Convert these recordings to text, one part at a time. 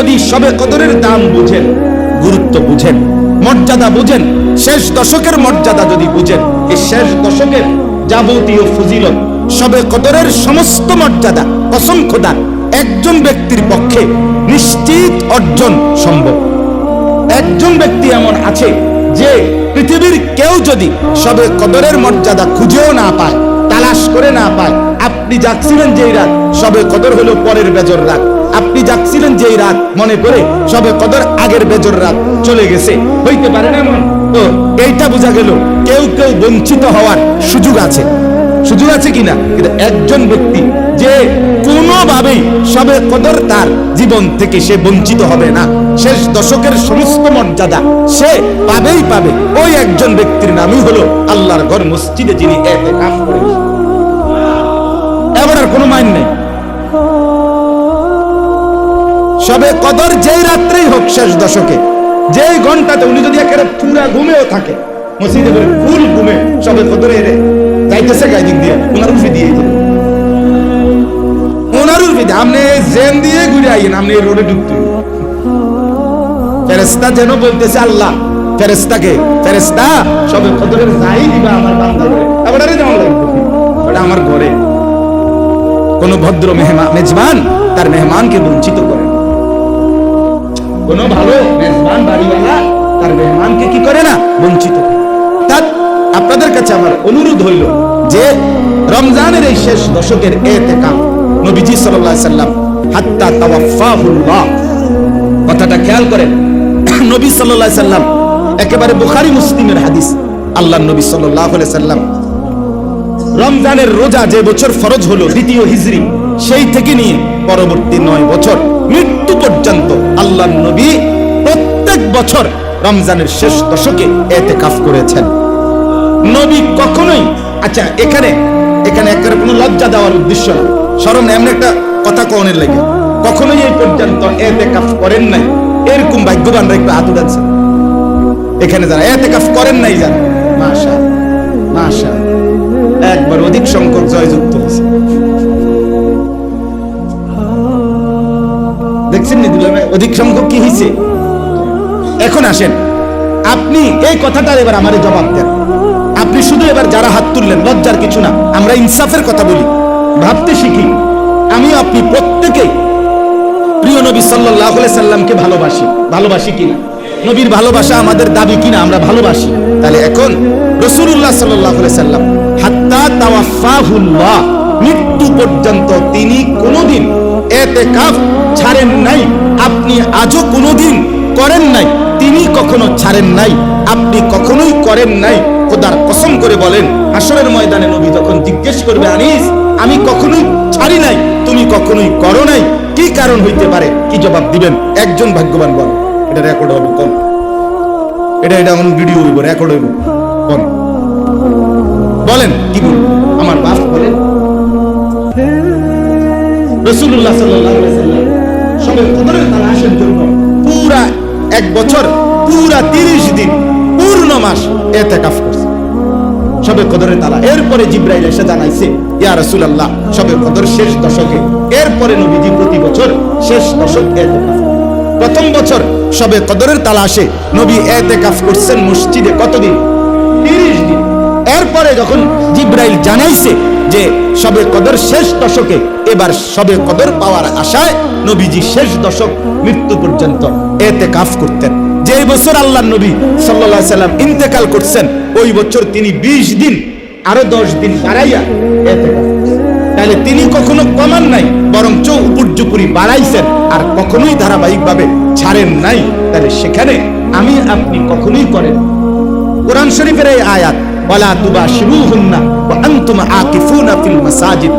যদি সবে কদরের দাম বুঝেন, গুরুত্ব বুঝেন, মর্যাদা বুঝেন, শেষ দশকের মর্যাদা যদি বুঝেন এই শেষ দশকের যাবতীয় ফজিলত, সবে কদরের সমস্ত মর্যাদা অসংখ্যদান একজন ব্যক্তির পক্ষে নিশ্চিত অর্জন সম্ভব। একজন ব্যক্তি এমন আছে যে পৃথিবীর কেউ যদি সবে কদরের মর্যাদা খুঁজেও না পায়, তালাশ করে না পায়, আপনি যাচ্ছিলেন যেই রাত, সবে কদর হলো পরের বেজর রাত। আপনি যাচ্ছিলেন যেই রাত, মনে করে সবে কদর আগের বেজর রাত চলে গেছে। হইতে পারে না এমন? তো এইটা বোঝা গেল, কেউ কেউ বঞ্চিত হওয়ার সুযোগ আছে। সুযোগ আছে কিনা? কিন্তু একজন ব্যক্তি যে কোনোভাবেই সবে কদর তার জীবন থেকে সে বঞ্চিত হবে না। শেষ দশকের সমস্ত মর্যাদা সে পাবেই পাবে। ওই একজন ব্যক্তির নামই হলো আল্লাহর ঘর মসজিদে যিনি এতে কাজ করেন এবার আর কোনো মাইন নেই। সবে কদর যেই রাত্রেই হোক শেষ দশকে, যেই ঘন্টাতে উনি যদি একেবারে পুরা ঘুমেও থাকে, মসজিদে করে ফুল ঘুমে সবে কদরে এরে যাইতেছে গাইদিক দিয়ে ওনার উঠে দিয়ে দিল ওনার উঠে দিয়ে, আপনি জেন দিয়ে ঘুরে আইয়েন, আপনি রোডে ঢুকতে ফেরেস্তা যেন বলতেছে, আল্লাহ ফেরেস্তাকে ফেরেস্তা সবে কদরের যাই দিবা আমার বান্দা করে আবার আরে যাওয়া লাগবে ওটা আমার ঘরে। কোন ভদ্র মেহমান, মেজবান, তার মেহমানকে বঞ্চিত করে। কোন ভালো মেজবান বাড়িওয়ালা তার মেহমানকে কি করে না বঞ্চিত তার আপনাদের কাছে আমার অনুরোধ হইল যে রমজানের এই শেষ দশকের এতেকাম নবীজি সাল্লাল্লাহু আলাইহি সাল্লাম হাত্তা তাওয়াফাহুল্লাহ কথাটা খেয়াল করেন। নবী আলাইহি সাল্লাম একেবারে বুখারী মুসলিমের হাদিস। আল্লাহ নবী আলাইহি সাল্লাম রমজানের রোজা যে বছর ফরজ হলো দ্বিতীয় হিজরি, সেই থেকে নিয়ে পরবর্তী নয় বছর মৃত্যু পর্যন্ত আল্লাহ নবী প্রত্যেক বছর রমজানের শেষ দশকে এতে কাফ করেছেন। নবী কখনোই আচ্ছা এখানে এখানে একটা কোনো লজ্জা দেওয়ার উদ্দেশ্য না। স্মরণ এমন একটা কথা কনের লাগে। কখনোই এই পর্যন্ত এতে কাফ করেন নাই। এরকম ভাগ্যবানরা একটু হাত উঠাচ্ছে। এখানে যারা এতে কাফ করেন নাই যারা মাশা মাশা একবার অধিক সংখ্যক জয়যুক্ত হয়েছে। দেখছেন নি অধিক সংখ্যক কি হয়েছে এখন আসেন। আপনি এই কথাটার এবার আমারে জবাব দেন। আপনি শুধু এবার যারা হাত তুললেন, লজ্জার কিছু না, আমরা ইনসাফের কথা বলি। ভাবতে শিখি আমি আপনি প্রত্যেকেই প্রিয় নবী আলাইহি সাল্লামকে ভালোবাসি। ভালোবাসি কিনা? নবীর ভালোবাসা আমাদের দাবি কিনা, আমরা ভালোবাসি। তাহলে এখন রাসূলুল্লাহ সাল্লাল্লাহু আলাইহি সাল্লাম, হাত্তা তাওয়াফাহুল্লাহ, মৃত্যু পর্যন্ত তিনি কোনোদিন এতেকাফ ছাড়েন নাই। আপনি আজও কোনোদিন করেন নাই। তিনি কখনো ছাড়েন নাই। আপনি কখনোই করেন নাই। খোদার কসম করে বলেন, হাসরের ময়দানে নবী যখন জিজ্ঞেস করবে, আনিস, আমি কখনোই ছাড়ি নাই। তুমি কখনোই করো নাই। কি কারণ হইতে পারে? কি জবাব দিবেন? একজন ভাগ্যবান বল। এটা রেকর্ড হবে কোন এটা এটা এখন ভিডিও হইব রেকর্ড হইব কোন বলেন, কি বলব? আমার বাপ বলেন রসুল্লাহ সবে কদরের জন্য পুরা এক বছর, পুরা তিরিশ দিন, পূর্ণ মাস এতেকাফ করছে। সবে কদরের তালা এরপরে জিব্রাইল এসে জানাইছে, ইয়া রাসূলুল্লাহ, সবে কদর শেষ দশকে, এরপরে নবীজি প্রতি বছর শেষ দশক এতেকাফ প্রথম বছর সবে কদরের তালা আসে, নবী এতেকাফ করছেন মসজিদে কতদিন? তিরিশ দিন। এরপরে যখন জিব্রাইল জানাইছে যে সবে কদর শেষ দশকে এবার সবে কদর পাওয়ার আশায় নবীজি শেষ দশক মৃত্যু পর্যন্ত এতে কাফ করতেন। যে বছর আল্লাহ নবী আলাইহি সাল্লাম ইন্তেকাল করছেন, ওই বছর তিনি 20 দিন, আরও 10 দিন বাড়াইয়া এতে তাহলে তিনি কখনো কমান নাই, বরঞ্চ উপর্যুপুরি বাড়াইছেন, আর কখনোই ধারাবাহিকভাবে ছাড়েন নাই। তাহলে সেখানে আমি আপনি কখনোই করেন কোরআন শরীফের এই আয়াত ওয়ালা তুবাশিরুহুন্না ওয়া আনতুম আকিফুনা ফিল মাসাজিদ।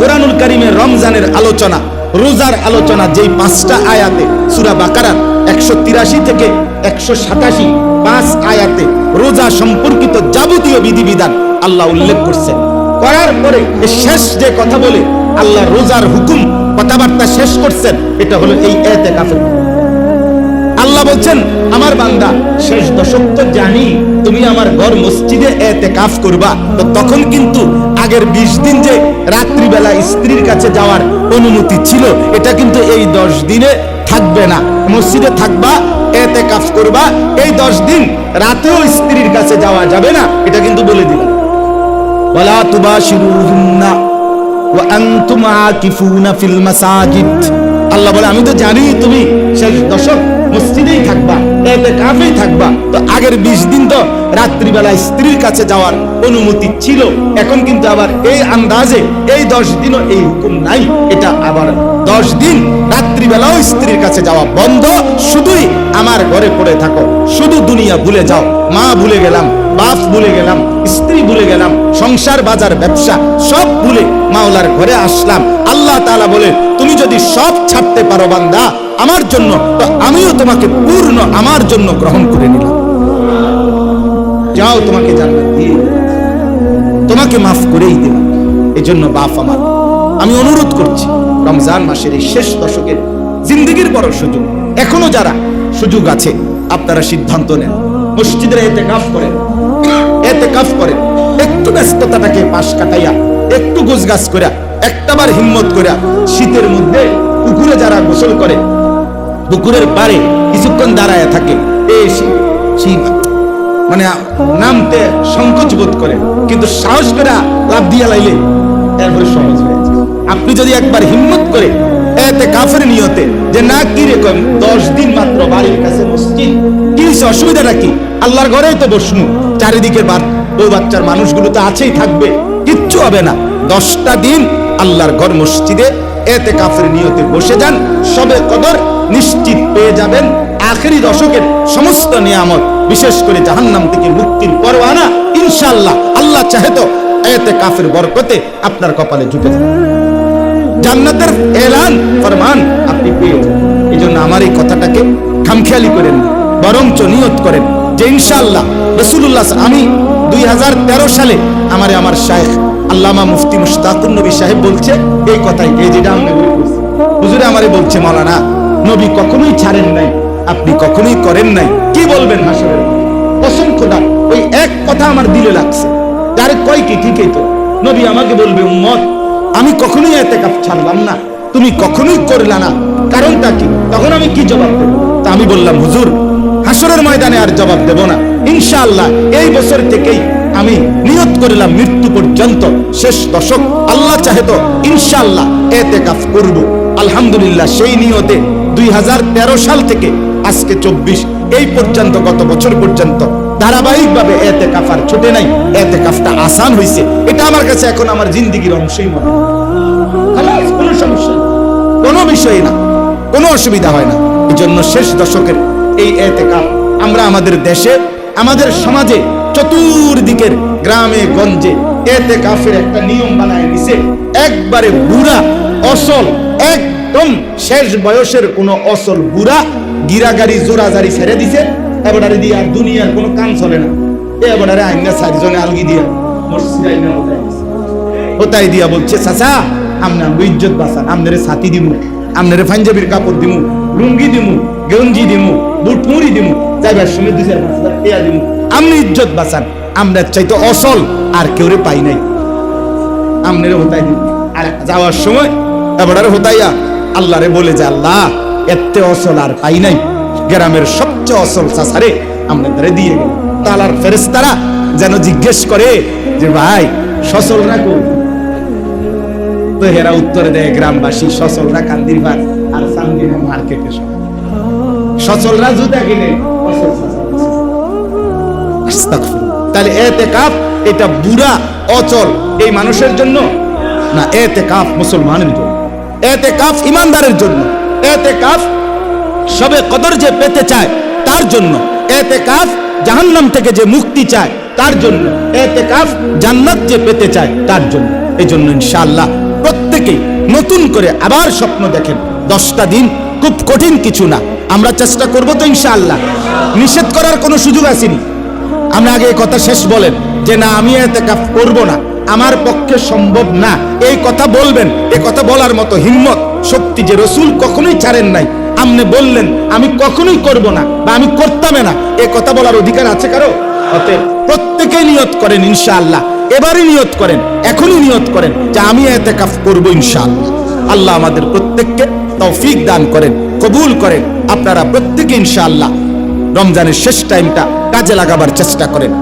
কোরআনুল কারিমের রমজানের আলোচনা, রোজার আলোচনা যেই পাঁচটা আয়াতে, সুরা বাকারার 183 থেকে 187 পাঁচ আয়াতে রোজা সম্পর্কিত যাবতীয় বিধিবিধান আল্লাহ উল্লেখ করছেন। করার পরে শেষ যে কথা বলে আল্লাহ রোজার হুকুম, কথাবার্তা শেষ করছেন, এটা হলো এই এতেকাফের আল্লাহ আল্লাহ বলছেন, আমার বান্দা, শেষ দশক তো জানি তুমি আমার ঘর মসজিদে এতে কাফ করবা। তো তখন কিন্তু আগের বিশ দিন যে রাত্রিবেলা স্ত্রীর কাছে যাওয়ার অনুমতি ছিল, এটা কিন্তু এই দশ দিনে থাকবে না। মসজিদে থাকবা এতে কাজ করবা, এই দশ দিন রাতেও স্ত্রীর কাছে যাওয়া যাবে না, এটা কিন্তু বলে দিল বলা তুবা শিরুহুন্না আল্লাহ বলে, আমি তো জানি তুমি শেষ দশক মসজিদেই থাকবা এতে কাফেই থাকবা। তো আগের বিশ দিন তো রাত্রিবেলা স্ত্রীর কাছে যাওয়ার অনুমতি ছিল। এখন কিন্তু আবার এই আন্দাজে এই দশ দিনও এই হুকুম নাই। এটা আবার দশ দিন রাত্রিবেলাও স্ত্রীর কাছে যাওয়া বন্ধ। শুধুই আমার ঘরে পড়ে থাকো। শুধু দুনিয়া ভুলে যাও। মা ভুলে গেলাম, বাপ ভুলে গেলাম, স্ত্রী ভুলে গেলাম, সংসার বাজার ব্যবসা সব ভুলে মাওলার ঘরে আসলাম। আল্লাহ তাআলা বলে তুমি যদি সব ছাড়তে পারো বান্দা, আমার জন্য, তো আমিও তোমাকে পূর্ণ আমার জন্য গ্রহণ করে নিলাম। যাও তোমাকে জান্নাত দিয়ে তোমাকে মাফ করেই দেব এই জন্য বাপ আমার, আমি অনুরোধ করছি, রমজান মাসের এই শেষ দশকের জিন্দগির বড় সুযোগ। এখনও যারা সুযোগ আছে, আপনারা সিদ্ধান্ত নেন। মসজিদের এতে কাফ করেন। এতে কাফ করেন। একটু ব্যস্ততাটাকে পাশ কাটাইয়া, একটু গোছগাছ করে একটাবার হিম্মত করে শীতের মধ্যে পুকুরে যারা গোসল করে, পুকুরের পারে কিছুক্ষণ দাঁড়ায় থাকে মানে নামতে সংকোচ বোধ করে, কিন্তু সাহস করে লাভ দিয়া লাইলে এরপরে সহজ হয়ে যায়। আপনি যদি একবার হিম্মত করে এতে কাফের নিয়তে যে না কি রকম দশ দিন মাত্র বাড়ির কাছে মসজিদ, কি অসুবিধাটা কি? আল্লাহর ঘরেই তো বসনু, চারিদিকের বউ বাচ্চার মানুষগুলো তো আছেই থাকবে, কিচ্ছু হবে না। দশটা দিন আল্লাহর ঘর মসজিদে, এতে কাফের নিয়তে বসে যান, সবে কদর নিশ্চিত পেয়ে যাবেন। আখেরি দশকের সমস্ত নিয়ামত, বিশেষ করে জাহান্নাম থেকে মুক্তির পরোয়ানা, ইনশাআল্লাহ, আল্লাহ চাহে তো এতে কাফের বরকতে আপনার কপালে ঝুঁকে যাবে। জান্নাতের এলান, ফরমান আপনি পেয়ে যাবেন। এই জন্য আমার এই কথাটাকে খামখেয়ালি করেন বরঞ্চ নিয়ত করেন। যে ইনশাআল্লাহ রসুল্লাহ আমি দুই হাজার তেরো সালে আমারে আমার শায়েখ আল্লামা মুফতি মুশতাকুর নবী সাহেব বলছে এই কথাই, এই যেটা আমি হুজুরে আমারে বলছে, মাওলানা, নবী কখনোই ছাড়েন নাই, আপনি কখনোই করেন নাই। কি বলবেন হাসরের? কসম খোদা, ওই এক কথা আমার দিলে লাগছে। তার কয় কি ঠিকই তো। নবী আমাকে বলবে, উম্মত, আমি কখনোই এতে কাপ ছাড়লাম না, তুমি কখনোই করলা না। কারণটা কি? তখন আমি কি জবাব দেব? তা আমি বললাম, হুজুর হাসরের ময়দানে আর জবাব দেব না। ইনশাআল্লাহ, এই বছর থেকেই আমি নিয়ত করলাম মৃত্যু পর্যন্ত শেষ দশক। আল্লাহ চাহে তো ইনশাআল্লাহ এতে কাফ করব। আলহামদুলিল্লাহ, সেই নিয়তে দুই সাল থেকে আজকে চব্বিশ, এই পর্যন্ত, গত বছর পর্যন্ত ধারাবাহিকভাবে এতে কাফার ছুটে নাই। এতে কাফটা আসান হয়েছে এটা আমার কাছে এখন আমার জিন্দিগির অংশই মনে হয়। কোনো বিষয় না। কোনো অসুবিধা হয় না। এই জন্য শেষ দশকের এই এতে কাপ আমরা আমাদের দেশে, আমাদের সমাজে চতুর্দিকের গ্রামে, গঞ্জে এতে কাফের একটা নিয়ম বানায় নিছে একবারে বুড়া, অসল, একদম শেষ বয়সের কোনো অসল বুড়া গিরাগাড়ি জোরাজারি ছেড়ে দিছে। এবারে দিয়ে আর দুনিয়ার কোনো কাম চলে না। এবারে আইনা চারজনে আলগি দিয়া ওটাই দিয়া বলছে, চাচা আমগো ইজ্জত বাঁচান, আমনেরে ছাতি দিমু, আমনেরে পাঞ্জাবির কাপড় দিমু, লুঙ্গি দিমু গেঞ্জি দিমু, বুট মুড়ি দিমু, যাইবার সময় দুই চার পাঁচ হাজার দিমু। আমনি ইজ্জত বাঁচান আমরা চাইতো অসল আর কেউরে পাই নাই। আমনেরে হতাই দিমু। আর যাওয়ার সময় এবারে হতাইয়া আল্লাহরে বলে যে, আল্লাহ, এতে অসল আর পাই নাই। গ্রামের সবচেয়ে অসল চাচারে আমরা তারে দিয়ে গেল। তালার ফেরেস্তারা যেন জিজ্ঞেস করে যে, ভাই সচল রাখো তো হেরা উত্তরে দেয়, গ্রামবাসী সচলরা কান্দির ভাত। আর চান্দির মার্কেটে সচলরা জুতা কিনে। তাহলে এতে কাপ এটা বুড়া, অচল, এই মানুষের জন্য? না এতে কাপ মুসলমানের জন্য। এতে ইমানদারের জন্য। এতে সবে কদর যে পেতে চায়, তার জন্য। এতে কাফ জাহান্নাম থেকে যে মুক্তি চায়, তার জন্য। এতে কাফ জান্নাত যে পেতে চায়, তার জন্য। এই জন্য ইনশাআল্লাহ প্রত্যেকেই নতুন করে আবার স্বপ্ন দেখেন। দশটা দিন খুব কঠিন কিছু না। আমরা চেষ্টা করব তো ইনশাআল্লাহ। নিষেধ করার কোনো সুযোগ আসেনি। আমরা আগে এই কথা শেষ বলেন যে, না, আমি এতেকাফ করব না। আমার পক্ষে সম্ভব না। এই কথা বলবেন, এ কথা বলার মতো হিম্মত শক্তি যে রসুল কখনোই ছাড়েন নাই। আমনে বললেন, আমি কখনোই করব না বা আমি করতামে না। এ কথা বলার অধিকার আছে কারও? অতএব প্রত্যেকে নিয়ত করেন ইনশাআল্লাহ। এবারই নিয়ত করেন, এখনই নিয়ত করেন যে, আমি এতে এতেকাফ করব ইনশাআল্লাহ। আল্লাহ আমাদের প্রত্যেককে তৌফিক দান করেন, কবুল করেন। আপনারা প্রত্যেকে ইনশাআল্লাহ রমজানের শেষ টাইমটা কাজে লাগাবার চেষ্টা করেন।